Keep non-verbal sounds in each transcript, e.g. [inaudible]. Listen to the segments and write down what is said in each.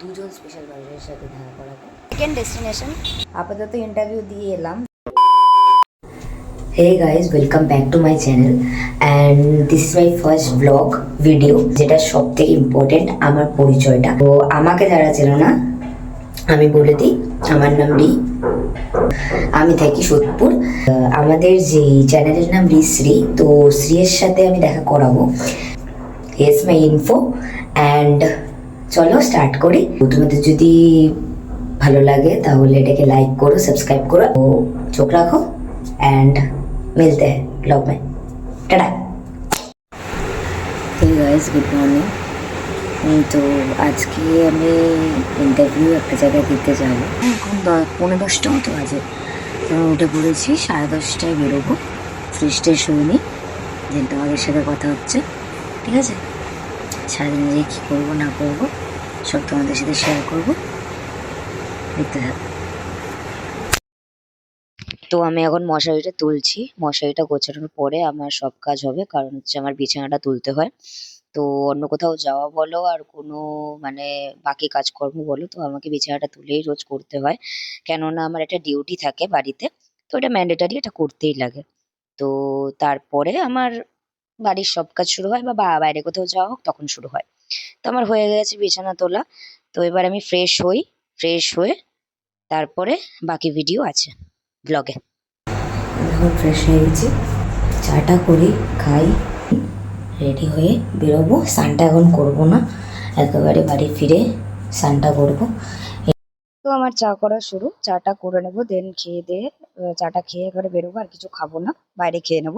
দুজন স্পেশাল মানুষের সাথে দেখা করাবো। সেকেন্ড ডেস্টিনেশন আপাতত ইন্টারভিউ দিয়ে এলাম। Hey guys welcome back to my channel and this is my first blog video যেটা সব থেকে ইম্পর্টেন্ট আমার পরিচয়টা। তো আমাকে যারা চেনো না আমি বলে দিই আমার নাম রি আমি থাকি সোদপুর। আমাদের যে চ্যানেলের নাম রি শ্রী তো শ্রীয়ের সাথে আমি দেখা করাবো। হেস মাই ইনফো অ্যান্ড চলো স্টার্ট করি। তোমাদের যদি ভালো লাগে তাহলে এটাকে লাইক করো সাবস্ক্রাইব করো ও চোখ রাখো অ্যান্ড মিলতে হ্যাঁ ব্লগ में tata hey guys good morning তো আজকে আমি ইন্টারভিউ একটা জায়গায় দিতে যাব। এখন দ- পৌনে দশটা মতো বাজে। উঠে পড়েছি, সাড়ে দশটায় বেরোবো। ফ্রিস্টের শুইনি যে তোমাদের সাথে কথা হচ্ছে। ঠিক আছে? সারাদিন যে কী করব, না করব, সব তোমাদের সাথে শেয়ার করব। দেখতে থাকো তো আমি এখন মশারিটা তুলছি। মশারিটা গোছানোর পরে আমার সব কাজ হবে, কারণ হচ্ছে আমার বিছানাটা তুলতে হয়। তো অন্য কোথাও যাওয়া বলো, আর কোনো মানে বাকি কাজকর্ম বলো, তো আমাকে বিছানাটা তুলেই রোজ করতে হয়। কেননা আমার একটা ডিউটি থাকে বাড়িতে, তো এটা ম্যান্ডেটারি এটা করতেই লাগে। তো তারপরে আমার বাড়ির সব কাজ শুরু হয় বা বাইরে কোথাও যাওয়া হোক তখন শুরু হয়। তো আমার হয়ে গেছে বিছানা তোলা। তো এবার আমি ফ্রেশ হই ফ্রেশ হয়ে তারপরে বাকি ভিডিও আছে ব্লগে এখন ফ্রেশ হয়ে গেছি। চাটা করি খাই রেডি হয়ে বেরোবো। স্নানটা এখন করব না একেবারে বাড়ি ফিরে স্নানটা করব। তো আমার চা করা শুরু চাটা করে নেব দেন খেয়ে দিয়ে চাটা খেয়ে এবারে বেরোবো আর কিছু খাব না বাইরে খেয়ে নেব।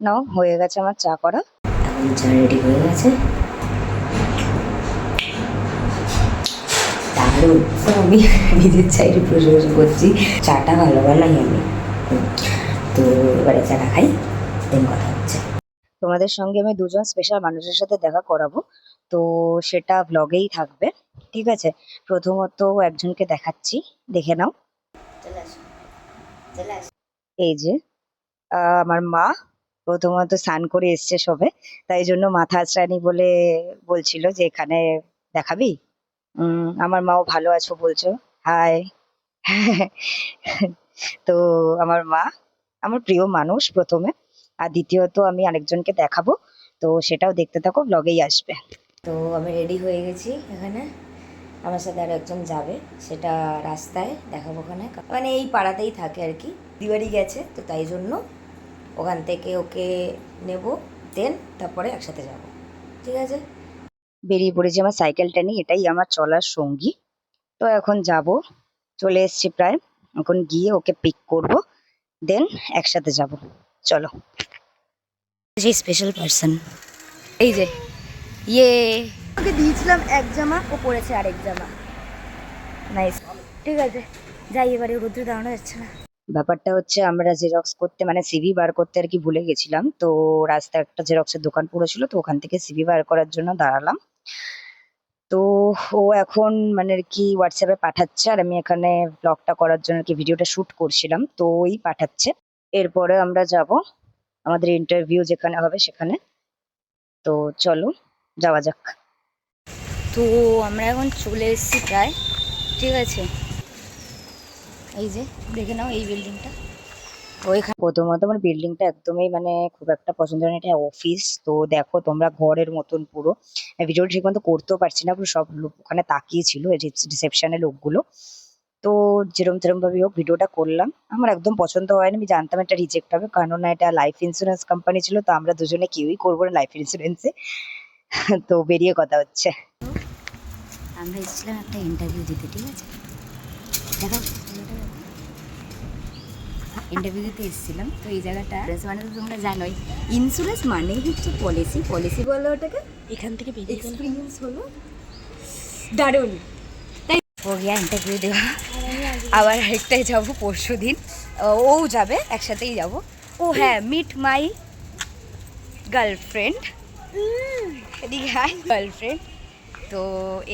নাও হয়ে গেছে আমার চা করা। এখন চা রেডি হয়ে গেছে। দারুণ আমি নিজের চাইলে প্রশংসা করছি। চাটা ভালো বানাই আমি। তো এবারে চাটা খাই দেন কথা হচ্ছে। তোমাদের সঙ্গে আমি দুজন স্পেশাল মানুষের সাথে দেখা করাবো। তো সেটা ব্লগেই থাকবে ঠিক আছে? প্রথমত একজনকে দেখাচ্ছি দেখে নাও। এই যে আহ, আমার মা প্রথমত স্নান করে এসছে সবে, তাই জন্য মাথা আঁচড়ানি বলে বলছিল যে এখানে দেখাবি? আমার মাও ভালো আছো বলছো। হাই [laughs] তো আমার মা, আমার প্রিয় মানুষ প্রথমে, আর দ্বিতীয়ত আমি আরেকজনকে দেখাবো, তো সেটাও দেখতে থাকো ব্লগেই আসবে। তো আমি রেডি হয়ে গেছি এখানে। আমার সাথে আর একজন যাবে, সেটা রাস্তায়, দেখাবো ওখানে। মানে এই পাড়াতেই থাকে আর কি। দিবাড়ি গেছে, তো তাই জন্য ওখান থেকে ওকে নেব দেন তারপরে একসাথে যাব। ঠিক আছে? বেরিয়ে পড়েছি আমার সাইকেলটা নিয়ে এটাই আমার চলার সঙ্গী। তো এখন যাব চলে এসেছি প্রায়। এখন গিয়ে ওকে পিক করব দেন একসাথে যাব। চলো। যে স্পেশাল পার্সন এই যে ইয়ে। ওকে দিয়েছিলাম এক জামা ও পরেছে আরেক জামা। নাইস ঠিক আছে। যাই এবারে রুদ্র দাঁড়ানো যাচ্ছে না। ব্যাপারটা হচ্ছে আমরা জেরক্স করতে মানে সিভি বার করতে আর কি ভুলে গেছিলাম। তো রাস্তায় একটা জেরক্সের দোকান পড়েছিল, তো ওখান থেকে সিভি বার করার জন্য দাঁড়ালাম। তো ও এখন মানে আর কি হোয়াটসঅ্যাপে পাঠাচ্ছে, আর আমি এখানে ব্লগটা করার জন্য আর কি ভিডিওটা শুট করছিলাম, তো ওই পাঠাচ্ছে। এরপরে আমরা যাব আমাদের ইন্টারভিউ যেখানে হবে সেখানে। তো চলো, যাওয়া যাক। তো আমরা এখন চলে এসেছি প্রায়, ঠিক আছে? এই যে দেখে নাও এই বিল্ডিংটা ওইখানে প্রথমত আমার বিল্ডিংটা একদমই মানে খুব একটা পছন্দ হয় না এটা অফিস তো দেখো তোমরা ঘরের মতন পুরো। ভিডিওটা ঠিক মতো করতেও পারছি না পুরো সব লোক ওখানে তাকিয়ে ছিল রিসেপশনের লোকগুলো। তো যেরম তেরম ভাবে হোক ভিডিওটা করলাম। আমার একদম পছন্দ হয়নি আমি জানতাম এটা রিজেক্ট হবে কারণ না এটা লাইফ ইন্স্যুরেন্স কোম্পানি ছিল তো আমরা দুজনে কেউই করব না লাইফ ইন্স্যুরেন্সে তো বেরিয়ে কথা হচ্ছে। আমরা এসেছিলাম একটা ইন্টারভিউ দিতে ঠিক আছে? দেখো। ইন্টারভিউ দিতে এসেছিলাম। তো এই জায়গাটা মানে তো তোমরা জানোই। ইন্স্যুরেন্স মানেই হচ্ছে পলিসি পলিসি বলো ওটাকে এখান থেকে এক্সপিরিয়েন্স হলো দারুণ। তাই ও গিয়া ইন্টারভিউ দেওয়া। আবার আরেকটাই যাব পরশু দিন। ও যাবে একসাথেই যাব। ও হ্যাঁ meet my girlfriend hi girlfriend তো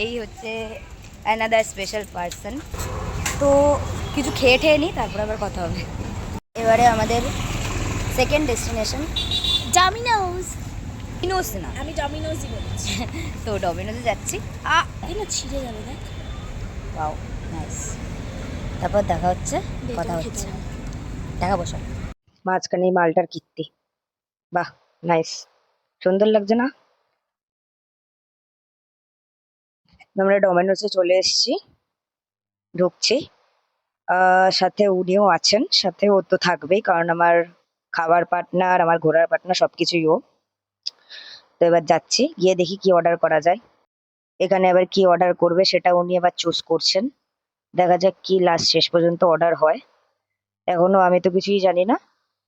এই হচ্ছে অ্যানাদার স্পেশাল পার্সন তো কিছু খেয়ে ঠেয়ে নিই তারপর আবার কথা হবে। এবারে আমাদের সেকেন্ড ডেস্টিনেশন ডমিনোজ ইনোস না। আমি ডমিনোজই বলছি। [laughs] তো ডমিনোজে যাচ্ছি। আ না ছিঁড়ে যাবে দেখ। ওয়াও নাইস তারপর দেখা হচ্ছে কথা হচ্ছে। দেখা বসো। মাঝখানে মালটার কীর্তি। বাহ নাইস সুন্দর লাগছে না? আমরা ডোমিনোসে চলে এসেছি। ঢুকছি। সাথে উনিও আছেন, সাথে ও তো থাকবেই, কারণ আমার খাবার পার্টনার আমার ঘোরার পার্টনার সবকিছুই ও। তো এবার যাচ্ছি, গিয়ে দেখি কি অর্ডার করা যায়। এখানে আবার কি অর্ডার করবে সেটা উনি আবার চুজ করছেন। দেখা যাক কি লাস্ট শেষ পর্যন্ত অর্ডার হয়। এখনও আমি তো কিছুই জানি না।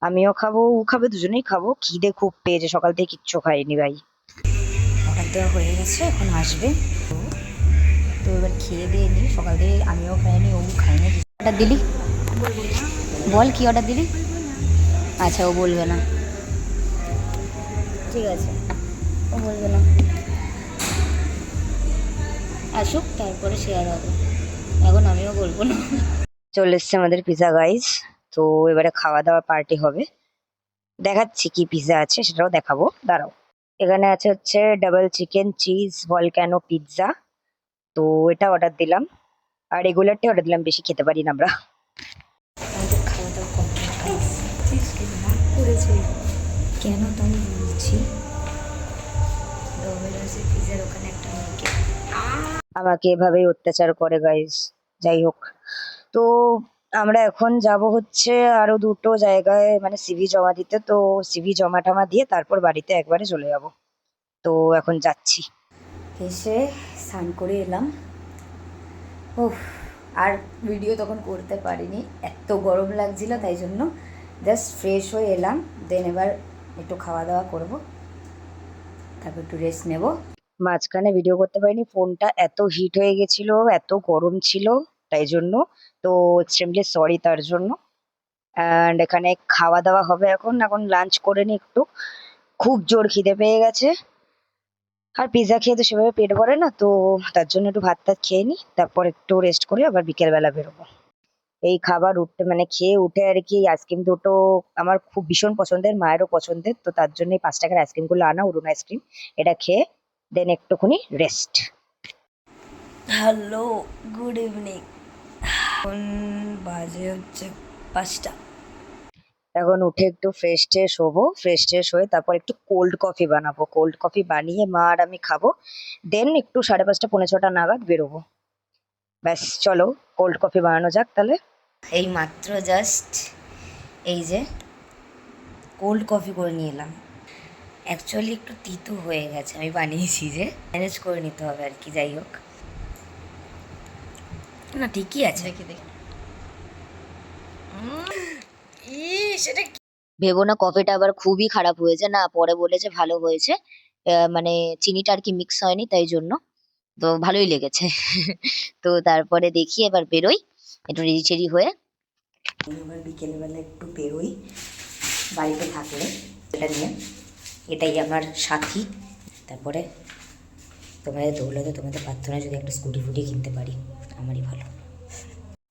আমিও খাব, ও খাবে, দুজনেই খাব। খিদে খুব পেয়েছে, সকাল থেকে কিচ্ছু খাইনি ভাই। অর্ডার দেওয়া হয়ে গেছে, এখন আসবে। তো এবার খেয়ে দিয়ে নি, সকাল থেকে আমিও খাইনি, ও খাইনি অর্ডার দিলি? বল কি অর্ডার দিলি? আচ্ছা ও বলবে না। ঠিক আছে। ও বলবে না। আসুক, তারপরে শেয়ার হবে। এখন আমিও বলব না। চলে এসছে আমাদের পিজা গাইস তো এবারে খাওয়া দাওয়া পার্টি হবে। দেখাচ্ছি কি পিজা আছে, সেটাও দেখাবো। দাঁড়াও। এখানে আছে হচ্ছে double chicken cheese volcano pizza তো এটা অর্ডার দিলাম। আর রেগুলারটাই অর্ডার দিলাম বেশি খেতে পারি না আমরা। আমাদের খাওয়া দাওয়া কমপ্লিট কেন তো আমি বলছি পিজার ওখানে একটা মেয়েকে আমাকে এভাবেই অত্যাচার করে গাইস যাই হোক। তো আমরা এখন যাব হচ্ছে আরও দুটো জায়গায় মানে সিভি জমা দিতে। তো সিভি জমা টমা দিয়ে তারপর বাড়িতে একবারে চলে যাব। তো এখন যাচ্ছি। এসে স্নান করে এলাম। উফ, আর ভিডিও তখন করতে পারিনি। এত গরম লাগছিল, তাই জন্য জাস্ট ফ্রেশ হয়ে এলাম। দেন এবার একটু খাওয়া দাওয়া করব। তারপর একটু রেস্ট নেব। মাঝখানে ভিডিও করতে পারিনি ফোনটা এত হিট হয়ে গেছিল, এত গরম ছিল, তাই জন্য। তো এক্সট্রিমলি সরি তার জন্য। অ্যান্ড এখানে খাওয়া দাওয়া হবে এখন এখন লাঞ্চ করে নি একটু। খুব জোর খিদে পেয়ে গেছে। আর পিৎজা খেয়ে তো সেভাবে পেট ভরে না, তো তার জন্য একটু ভাত টাত খেয়ে নি তারপর একটু রেস্ট করে আবার বিকেলবেলা বেরোবো। এই খাবার উঠতে মানে খেয়ে উঠে আর কি আইসক্রিম দুটো আমার খুব ভীষণ পছন্দের, মায়েরও পছন্দের, তো তার জন্য পাঁচ টাকার আইসক্রিমগুলো আনা, অরুণ আইসক্রিম এটা খেয়ে দেন একটুখানি রেস্ট হ্যালো গুড ইভিনিং বাজে হচ্ছে পাঁচটা। এখন উঠে একটু ফ্রেশ ট্রেশ হব ফ্রেশ ট্রেশ হয়ে তারপর একটু কোল্ড কফি বানাবো। কোল্ড কফি বানিয়ে মা আর আমি খাব। দেন একটু সাড়ে পাঁচটা পৌনে ছটা নাগাদ বেরোবো। ব্যাস চলো কোল্ড কফি বানানো যাক তাহলে। এই মাত্র জাস্ট এই যে কোল্ড কফি করে নিয়ে এলাম। অ্যাকচুয়ালি একটু তিতো হয়ে গেছে আমি বানিয়েছি যে। ম্যানেজ করে নিতে হবে আর কি যাই হোক। না ঠিকই আছে। দেখি দেখি। ভেবো না কফিটা আবার খুবই খারাপ হয়েছে। না পরে বলেছে ভালো হয়েছে। মানে চিনিটা আর কি মিক্স হয়নি তাই জন্য। তো ভালোই লেগেছে। [laughs] তো তারপরে দেখি এবার বেরোই। একটু রেডি টেডি হয়ে। এবার বিকেলবেলা একটু বেরোই বাড়িতে থাকলে এটা নিয়ে। এটাই আমার সাথী। তারপরে তোমাদের দৌলতে তোমাদের প্রার্থনা যদি একটা স্কুটি ফুটি কিনতে পারি আমারই ভালো।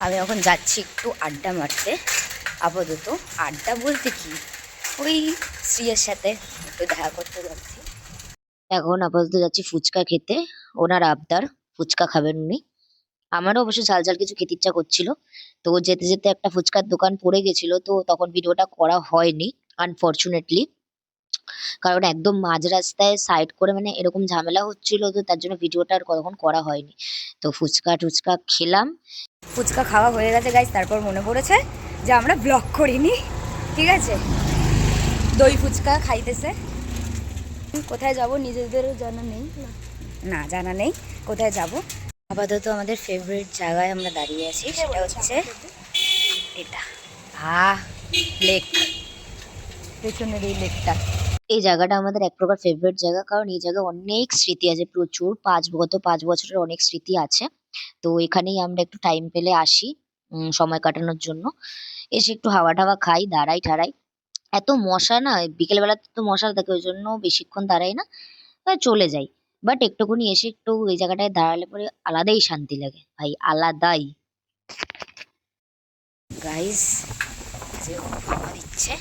আমি এখন যাচ্ছি একটু আড্ডা মারতে। আপাতত আড্ডা বলতে কি? ওই শ্রীয়ের সাথে একটু দেখা করতে যাচ্ছি। এখন আপাতত যাচ্ছি ফুচকা খেতে। ওনার আবদার ফুচকা খাবেন উনি। আমারও অবশ্য ঝাল ঝাল কিছু খেতে ইচ্ছা করছিল। তো যেতে যেতে একটা ফুচকার দোকান পড়ে গেছিল তো তখন ভিডিওটা করা হয়নি আনফরচুনেটলি কারণ একদম মাঝ রাস্তায় সাইড করে মানে এরকম ঝামেলা হচ্ছিল তো তার জন্য ভিডিওটা আর তখন করা হয়নি। তো ফুচকা টুচকা খেলাম। ফুচকা খাওয়া হয়ে গেছে গাইজ তারপর মনে পড়েছে? যে আমরা ব্লগ করিনি ঠিক আছে? দই ফুচকা খাইতেছে। কোথায় যাব নিজেদেরও জানা নেই? না জানা নেই কোথায় যাব? আপাতত আমাদের ফেভারিট জায়গায় আমরা দাঁড়িয়ে আছি সেটা হচ্ছে এটা। আহ লেক পেছনের এই লেকটা এই জায়গাটা আমাদের এক প্রকার ফেভারিট জায়গা কারণ এই জায়গায় অনেক স্মৃতি আছে প্রচুর পাঁচ গত পাঁচ বছরের অনেক স্মৃতি আছে। তো এখানেই আমরা একটু টাইম পেলে আসি। সময় কাটানোর জন্য। এসে একটু হাওয়া টাওয়া খাই, দাঁড়াই ঠাড়াই। এত মশা না বিকেলবেলা তো মশা থাকে, ওই জন্য বেশিক্ষণ দাঁড়াই না। চলে যাই। বাট একটুখানি এসে একটু এই জায়গাটায় দাঁড়ালে পরে আলাদাই শান্তি লাগে। ভাই, আলাদাই। গাইস যে হাওয়া দিচ্ছে,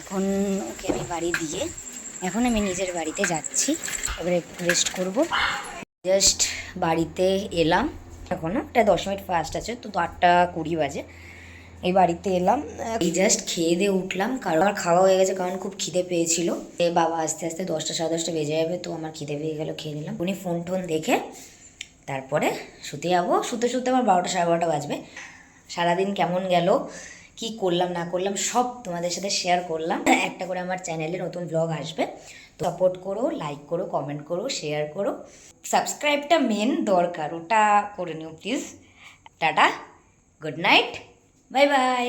এখন ওকে আমি বাড়ি দিয়ে, এখন আমি নিজের বাড়িতে যাচ্ছি। এবার একটু রেস্ট করব। জাস্ট বাড়িতে এলাম। এখনও এটা দশ মিনিট ফাস্ট আছে, তো আটটা কুড়ি বাজে। এই বাড়িতে এলাম এই জাস্ট খেয়ে দিয়ে উঠলাম, কারণ আমার খাওয়া হয়ে গেছে, কারণ খুব খিদে পেয়েছিল। এ বাবা আস্তে আস্তে দশটা, সাড়ে দশটা বেজে যাবে, তো আমার খিদে পেয়ে গেলো, খেয়ে নিলাম। উনি ফোন টোন দেখে তারপরে শুতে যাব। শুতে শুতে আমার বারোটা, সাড়ে বারোটা বাজবে। সারাদিন কেমন গেল, কি করলাম, না করলাম, সব তোমাদের সাথে শেয়ার করলাম। একটা করে আমার চ্যানেলে নতুন ব্লগ আসবে। তো সাপোর্ট করো লাইক করো কমেন্ট করো শেয়ার করো। সাবস্ক্রাইবটা মেন দরকার, ওটা করে নিও please tata good night bye bye